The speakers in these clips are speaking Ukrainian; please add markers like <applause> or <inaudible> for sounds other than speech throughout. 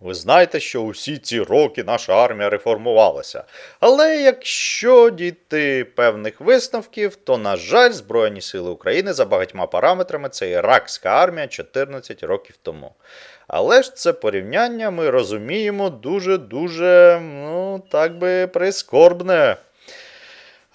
Ви знаєте, що усі ці роки наша армія реформувалася. Але якщо дійти певних висновків, то, на жаль, Збройні Сили України за багатьма параметрами це іракська армія 14 років тому. Але ж це порівняння ми розуміємо дуже-дуже, ну, так би, прискорбне.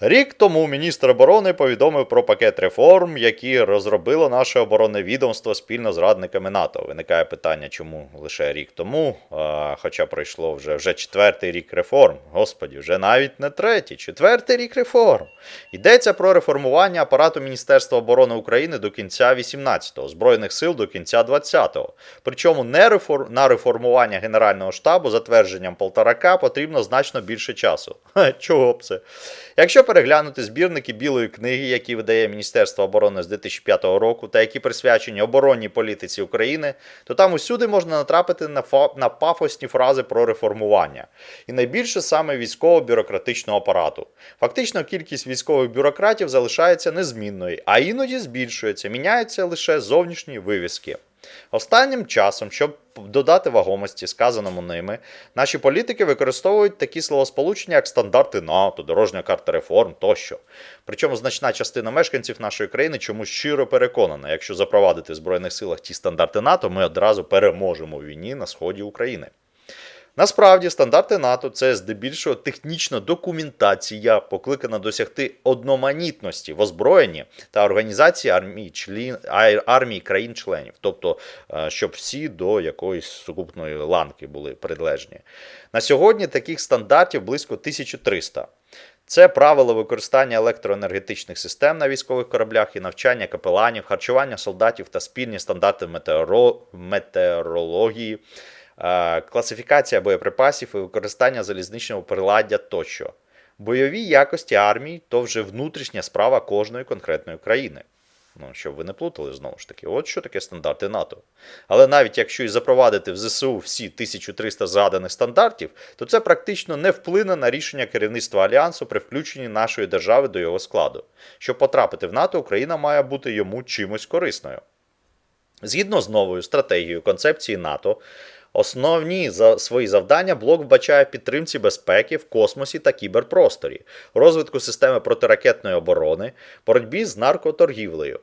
Рік тому міністр оборони повідомив про пакет реформ, які розробило наше оборонне відомство спільно з радниками НАТО. Виникає питання, чому лише рік тому, а, хоча пройшло вже, вже четвертий рік реформ. Господі, вже навіть не третій, четвертий рік реформ. Йдеться про реформування апарату Міністерства оборони України до кінця 18-го, Збройних сил до кінця 20-го. Причому не реформ... на реформування Генерального штабу затвердженням Полторака потрібно значно більше часу. <laughs> Чого б це? Якщо переглянути збірники Білої книги, які видає Міністерство оборони з 2005 року, та які присвячені оборонній політиці України, то там усюди можна натрапити на, на пафосні фрази про реформування. І найбільше саме військово-бюрократичного апарату. Фактично, кількість військових бюрократів залишається незмінною, а іноді збільшується, міняються лише зовнішні вивіски. Останнім часом, щоб додати вагомості сказаному ними, наші політики використовують такі словосполучення, як стандарти НАТО, дорожня карта реформ тощо. Причому значна частина мешканців нашої країни чомусь щиро переконана, якщо запровадити в Збройних силах ті стандарти НАТО, ми одразу переможемо в війні на сході України. Насправді, стандарти НАТО це здебільшого технічна документація, покликана досягти одноманітності в озброєнні та організації армії, член, армії країн-членів, тобто, е, щоб всі до якоїсь сукупної ланки були придлежні. На сьогодні таких стандартів близько 1300. Це правила використання електроенергетичних систем на військових кораблях і навчання капеланів, харчування солдатів та спільні стандарти метеоро... метеорології, класифікація боєприпасів і використання залізничного приладдя тощо. Бойові якості армії то вже внутрішня справа кожної конкретної країни. Ну, щоб ви не плутали знову ж таки, от що таке стандарти НАТО. Але навіть якщо і запровадити в ЗСУ всі 1300 згаданих стандартів, то це практично не вплине на рішення керівництва альянсу при включенні нашої держави до його складу. Щоб потрапити в НАТО, Україна має бути йому чимось корисною. Згідно з новою стратегією концепції НАТО, основні за свої завдання блок вбачає в підтримці безпеки в космосі та кіберпросторі, розвитку системи протиракетної оборони, боротьбі з наркоторгівлею.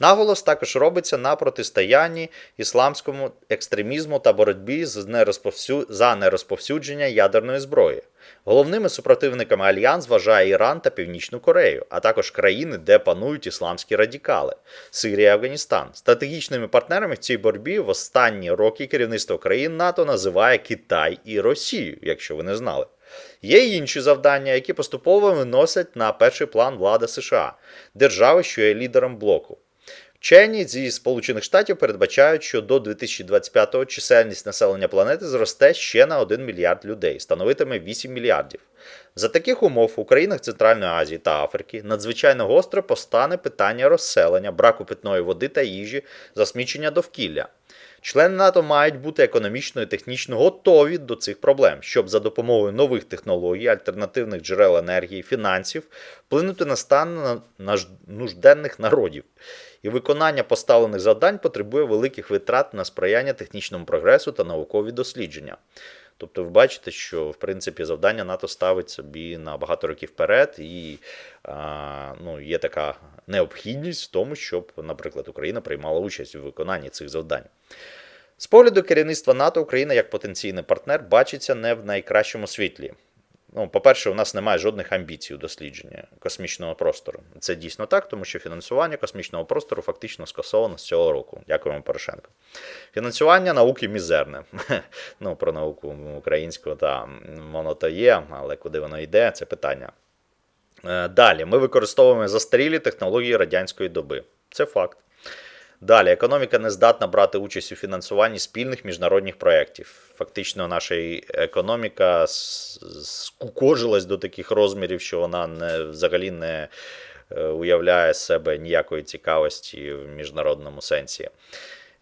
Наголос також робиться на протистоянні ісламському екстремізму та боротьбі з нерозповсю... за нерозповсюдження ядерної зброї. Головними супротивниками альянс вважає Іран та Північну Корею, а також країни, де панують ісламські радикали Сирія і Афганістан. Стратегічними партнерами в цій боротьбі в останні роки керівництво країн НАТО називає Китай і Росію, якщо ви не знали. Є й інші завдання, які поступово виносять на перший план влада США, держави, що є лідером блоку. Вчені зі Сполучених Штатів передбачають, що до 2025-го чисельність населення планети зросте ще на 1 мільярд людей, становитиме 8 мільярдів. За таких умов у країнах Центральної Азії та Африки надзвичайно гостро постане питання розселення, браку питної води та їжі, засмічення довкілля. Члени НАТО мають бути економічно і технічно готові до цих проблем, щоб за допомогою нових технологій, альтернативних джерел енергії, фінансів вплинути на стан нужденних народів. І виконання поставлених завдань потребує великих витрат на сприяння технічному прогресу та наукові дослідження. Тобто ви бачите, що в принципі завдання НАТО ставить собі на багато років вперед, і а, ну, є така необхідність в тому, щоб, наприклад, Україна приймала участь у виконанні цих завдань. З погляду керівництва НАТО Україна як потенційний партнер бачиться не в найкращому світлі. Ну, по-перше, у нас немає жодних амбіцій у дослідженні космічного простору. Це дійсно так, тому що фінансування космічного простору фактично скасовано з цього року. Дякуємо Порошенко. Фінансування науки мізерне. <laughs> Ну, про науку українську, та воно то є, але куди воно йде, це питання. Е, Далі, ми використовуємо застарілі технології радянської доби. Це факт. Далі, економіка не здатна брати участь у фінансуванні спільних міжнародних проєктів. Фактично, наша економіка скукожилась до таких розмірів, що вона не, взагалі не е, уявляє себе ніякої цікавості в міжнародному сенсі.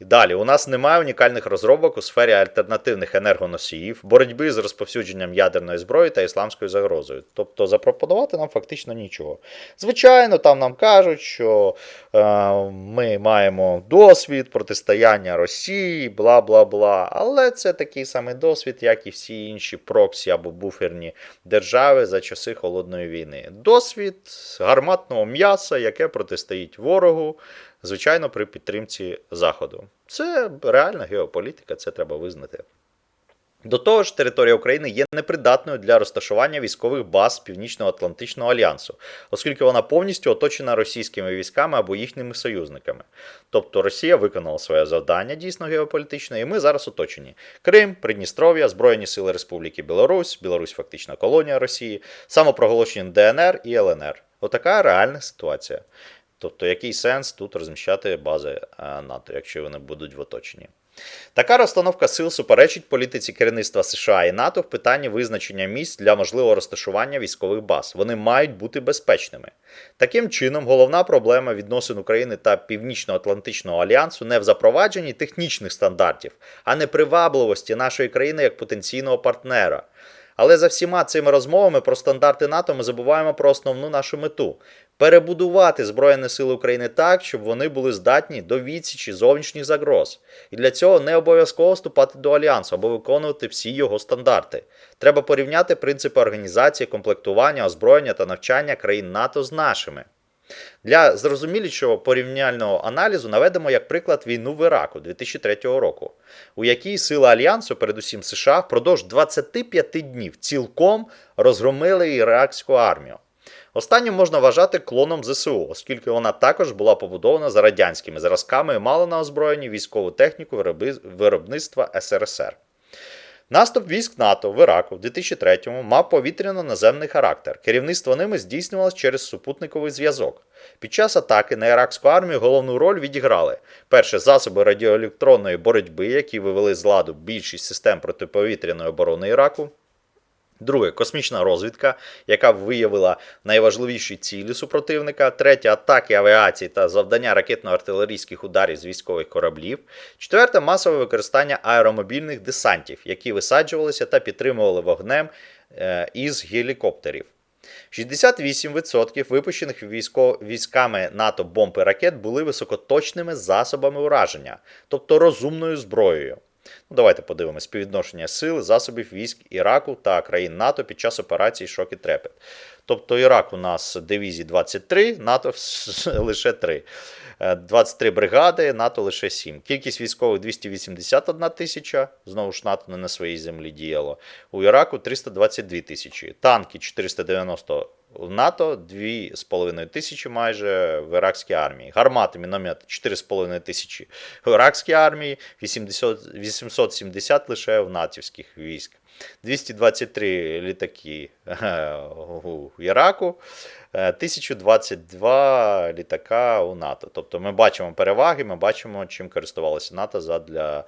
І далі, у нас немає унікальних розробок у сфері альтернативних енергоносіїв, боротьби з розповсюдженням ядерної зброї та ісламською загрозою. Тобто запропонувати нам фактично нічого. Звичайно, там нам кажуть, що е, ми маємо досвід протистояння Росії, бла бла бла. Але це такий самий досвід, як і всі інші проксі або буферні держави за часи холодної війни. Досвід гарматного м'яса, яке протистоїть ворогу, звичайно, при підтримці Заходу. Це реальна геополітика, це треба визнати. До того ж, територія України є непридатною для розташування військових баз Північно-Атлантичного альянсу, оскільки вона повністю оточена російськими військами або їхніми союзниками. Тобто Росія виконала своє завдання дійсно геополітичне, і ми зараз оточені. Крим, Придністров'я, Збройні Сили Республіки Білорусь, Білорусь фактично колонія Росії, самопроголошені ДНР і ЛНР. Отака реальна ситуація. Тобто, який сенс тут розміщати бази е, НАТО, якщо вони будуть в оточенні? Така розстановка сил суперечить політиці керівництва США і НАТО в питанні визначення місць для можливого розташування військових баз. Вони мають бути безпечними. Таким чином, головна проблема відносин України та Північно-Атлантичного альянсу не в запровадженні технічних стандартів, а не привабливості нашої країни як потенційного партнера. Але за всіма цими розмовами про стандарти НАТО ми забуваємо про основну нашу мету перебудувати Збройні Сили України так, щоб вони були здатні до відсічі зовнішніх загроз. І для цього не обов'язково вступати до альянсу або виконувати всі його стандарти. Треба порівняти принципи організації, комплектування, озброєння та навчання країн НАТО з нашими. Для зрозумілішого порівняльного аналізу наведемо як приклад війну в Іраку 2003 року, у якій сили Альянсу, передусім США, впродовж 25 днів цілком розгромили іракську армію. Останню можна вважати клоном ЗСУ, оскільки вона також була побудована за радянськими зразками і мала на озброєнні військову техніку виробництва СРСР. Наступ військ НАТО в Іраку в 2003-му мав повітряно-наземний характер. Керівництво ними здійснювалось через супутниковий зв'язок. Під час атаки на іракську армію головну роль відіграли перше засоби радіоелектронної боротьби, які вивели з ладу більшість систем протиповітряної оборони Іраку. Друге космічна розвідка, яка виявила найважливіші цілі супротивника. Третє атаки авіації та завдання ракетно-артилерійських ударів з військових кораблів. Четверте масове використання аеромобільних десантів, які висаджувалися та підтримували вогнем е, із гелікоптерів. 68% випущених військами НАТО бомб і ракет були високоточними засобами ураження, тобто розумною зброєю. Ну, Давайте подивимось співвідношення сил, засобів військ Іраку та країн НАТО під час операції Шок і Трепет. Тобто Ірак у нас дивізії 23, НАТО <laughs> лише 3. 23 е, бригади, НАТО лише 7. Кількість військових 281 тисяча. Знову ж НАТО не на своїй землі діяло. У Іраку 322 тисячі. Танки 490 в НАТО 2,5 тисячі майже в іракській армії. Гармати, міномет 4,5 тисячі в іракській армії, 80, 870 лише в натівських військ. 223 літаки у Іраку, 1022 літака у НАТО. Тобто ми бачимо переваги, ми бачимо, чим користувалося НАТО задля е,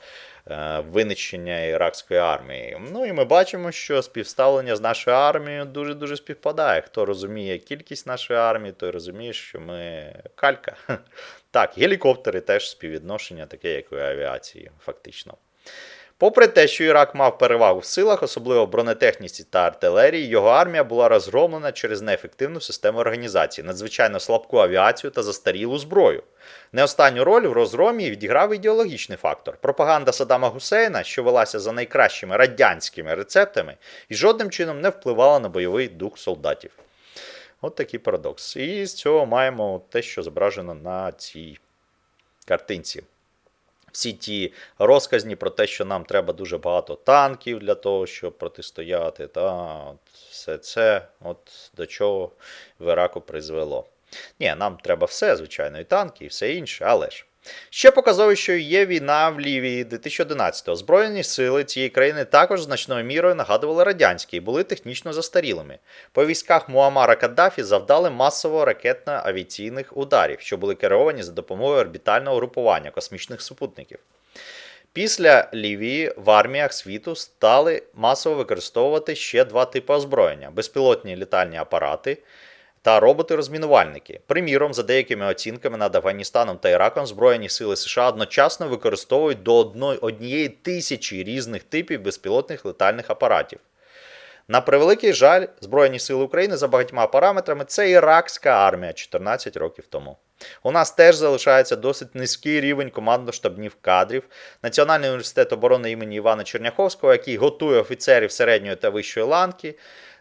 винищення іракської армії. Ну і ми бачимо, що співставлення з нашою армією дуже-дуже співпадає. Хто розуміє кількість нашої армії, той розуміє, що ми калька. <laughs> Так, гелікоптери теж співвідношення, таке, як у авіації, фактично. Попри те, що Ірак мав перевагу в силах, особливо в бронетехніці та артилерії, його армія була розгромлена через неефективну систему організації, надзвичайно слабку авіацію та застарілу зброю. Не останню роль в розгромі відіграв ідеологічний фактор. Пропаганда Саддама Гусейна, що велася за найкращими радянськими рецептами, і жодним чином не впливала на бойовий дух солдатів. От такий парадокс. І з цього маємо те, що зображено на цій картинці всі ті розказні про те, що нам треба дуже багато танків для того, щоб протистояти. Та от все це от до чого в Іраку призвело. Ні, нам треба все, звичайно, і танки, і все інше, але ж. Ще показово, є війна в Лівії 2011-го. Збройні сили цієї країни також значною мірою нагадували радянські і були технічно застарілими. По військах Муамара Каддафі завдали масово ракетно-авіаційних ударів, що були керовані за допомогою орбітального групування космічних супутників. Після Лівії в арміях світу стали масово використовувати ще два типи озброєння: безпілотні літальні апарати та роботи-розмінувальники. Приміром, за деякими оцінками над Афганістаном та Іраком Збройні сили США одночасно використовують до однієї тисячі різних типів безпілотних летальних апаратів. На превеликий жаль, Збройні сили України за багатьма параметрами це іракська армія 14 років тому. У нас теж залишається досить низький рівень командно-штабних кадрів. Національний університет оборони імені Івана Черняховського, який готує офіцерів середньої та вищої ланки,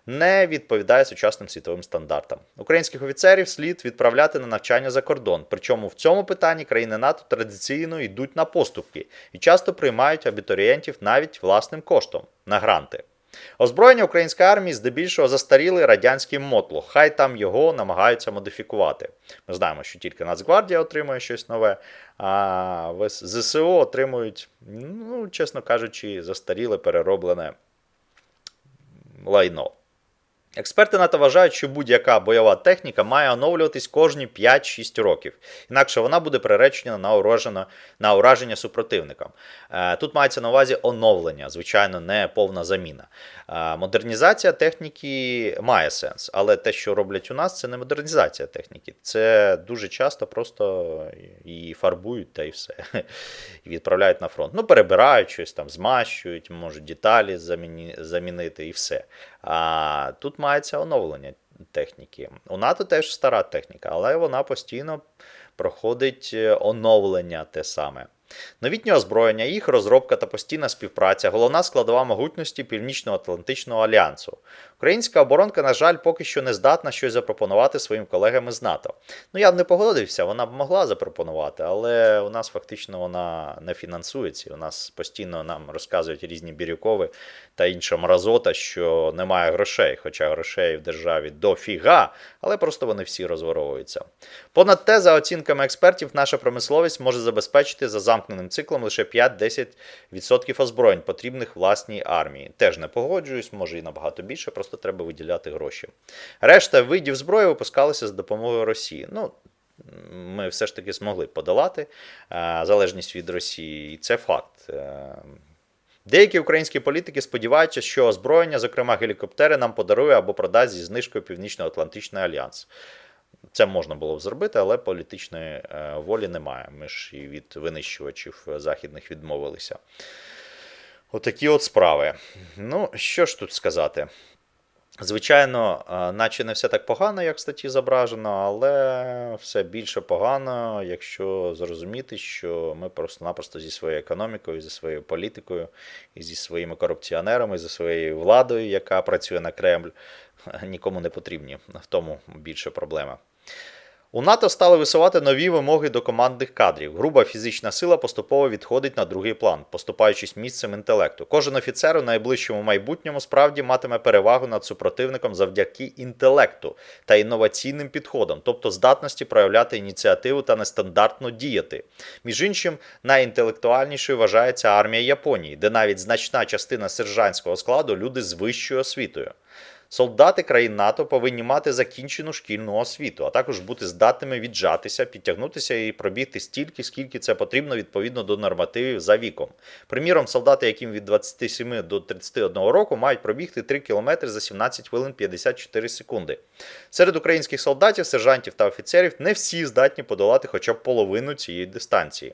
не відповідає сучасним світовим стандартам. Українських офіцерів слід відправляти на навчання за кордон. Причому в цьому питанні країни НАТО традиційно йдуть на поступки і часто приймають абітурієнтів навіть власним коштом на гранти. Озброєння української армії здебільшого застарілий радянський мотлох, хай там його намагаються модифікувати. Ми знаємо, що тільки Нацгвардія отримує щось нове, а ЗСУ отримують, ну, чесно кажучи, застаріле перероблене лайно. Експерти НАТО вважають, що будь-яка бойова техніка має оновлюватись кожні 5-6 років, інакше вона буде приречена на ураження, на ураження супротивникам. Е, Тут мається на увазі оновлення, звичайно, не повна заміна. Е, Модернізація техніки має сенс, але те, що роблять у нас, це не модернізація техніки. Це дуже часто просто її фарбують та і все. І відправляють на фронт. Ну, перебирають щось там, змащують, можуть деталі заміні- замінити і все. А тут мається оновлення техніки. У НАТО теж стара техніка, але вона постійно проходить е, оновлення те саме. Новітнє озброєння, їх розробка та постійна співпраця головна складова могутності Північно-Атлантичного альянсу. Українська оборонка, на жаль, поки що не здатна щось запропонувати своїм колегам із НАТО. Ну я б не погодився, вона б могла запропонувати, але у нас фактично вона не фінансується. У нас постійно нам розказують різні бірюкови та інша мразота, що немає грошей, хоча грошей в державі дофіга, але просто вони всі розворовуються. Понад те, за оцінками експертів, наша промисловість може забезпечити за замкненим циклом лише 5-10% озброєнь, потрібних власній армії. Теж не погоджуюсь, може і набагато більше, просто треба виділяти гроші. Решта видів зброї випускалися за допомогою Росії. Ну, ми все ж таки змогли подолати е, залежність від Росії, і це факт. Е, Деякі українські політики сподіваються, що озброєння, зокрема гелікоптери, нам подарує або продасть зі знижкою Північно-Атлантичний альянс. Це можна було б зробити, але політичної е, волі немає. Ми ж і від винищувачів західних відмовилися. Отакі от справи. Ну, що ж тут сказати? Звичайно, е, наче не все так погано, як в статті зображено, але все більше погано, якщо зрозуміти, що ми просто-напросто зі своєю економікою, зі своєю політикою, і зі своїми корупціонерами, зі своєю владою, яка працює на Кремль, <laughs> нікому не потрібні. В тому більше проблема. У НАТО стали висувати нові вимоги до командних кадрів. Груба фізична сила поступово відходить на другий план, поступаючись місцем інтелекту. Кожен офіцер у найближчому майбутньому справді матиме перевагу над супротивником завдяки інтелекту та інноваційним підходам, тобто здатності проявляти ініціативу та нестандартно діяти. Між іншим, найінтелектуальнішою вважається армія Японії, де навіть значна частина сержантського складу люди з вищою освітою. Солдати країн НАТО повинні мати закінчену шкільну освіту, а також бути здатними віджатися, підтягнутися і пробігти стільки, скільки це потрібно відповідно до нормативів за віком. Приміром, солдати, яким від 27 до 31 року, мають пробігти 3 км за 17 хвилин 54 секунди. Серед українських солдатів, сержантів та офіцерів не всі здатні подолати хоча б половину цієї дистанції.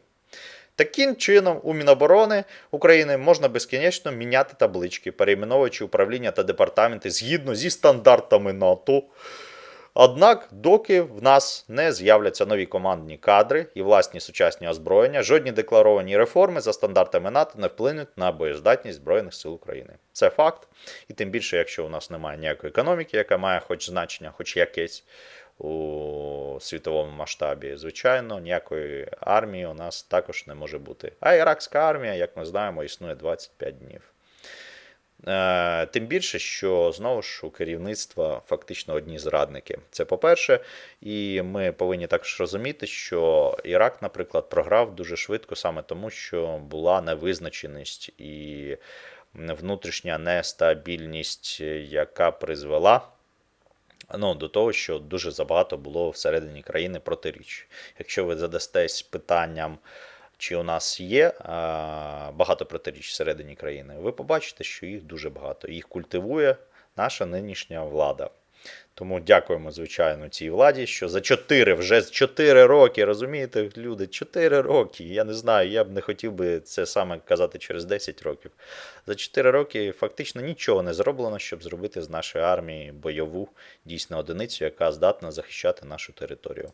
Таким чином, у Міноборони України можна безкінечно міняти таблички, перейменовуючи управління та департаменти згідно зі стандартами НАТО. Однак, доки в нас не з'являться нові командні кадри і власні сучасні озброєння, жодні декларовані реформи за стандартами НАТО не вплинуть на боєздатність Збройних сил України. Це факт. І тим більше, якщо у нас немає ніякої економіки, яка має хоч значення, хоч якесь у світовому масштабі, звичайно, ніякої армії у нас також не може бути. А іракська армія, як ми знаємо, існує 25 днів. Е, Тим більше, що знову ж у керівництва фактично одні зрадники. Це по-перше, і ми повинні також розуміти, що Ірак, наприклад, програв дуже швидко саме тому, що була невизначеність і внутрішня нестабільність, яка призвела. Ну, до того, що дуже забагато було всередині країни протиріч. Якщо ви задастесь питанням, чи у нас є а, багато протиріч всередині країни, ви побачите, що їх дуже багато. Їх культивує наша нинішня влада. Тому дякуємо, звичайно, цій владі, що за 4, вже з 4 роки, розумієте, люди, 4 роки. Я не знаю, я б не хотів би це саме казати через 10 років. За 4 роки фактично нічого не зроблено, щоб зробити з нашої армії бойову дійсно одиницю, яка здатна захищати нашу територію.